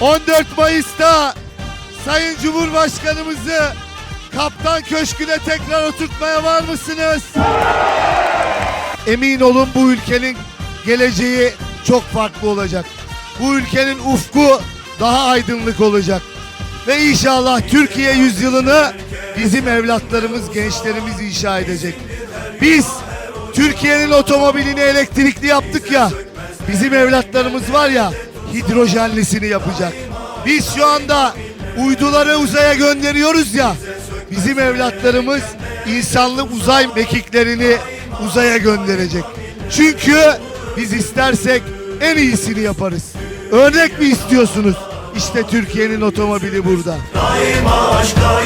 14 Mayıs'ta Sayın Cumhurbaşkanımızı Kaptan Köşkü'ne tekrar oturtmaya var mısınız? Emin olun bu ülkenin geleceği çok farklı olacak. Bu ülkenin ufku daha aydınlık olacak. Ve inşallah Türkiye yüzyılını bizim evlatlarımız, gençlerimiz inşa edecek. Biz Türkiye'nin otomobilini elektrikli yaptık ya. Bizim evlatlarımız var ya hidrojenlisini yapacak. Biz şu anda uyduları uzaya gönderiyoruz ya. Bizim evlatlarımız insanlı uzay mekiklerini uzaya gönderecek. Çünkü biz istersek en iyisini yaparız. Örnek mi istiyorsunuz? İşte Türkiye'nin otomobili burada. Daima aşk daima millet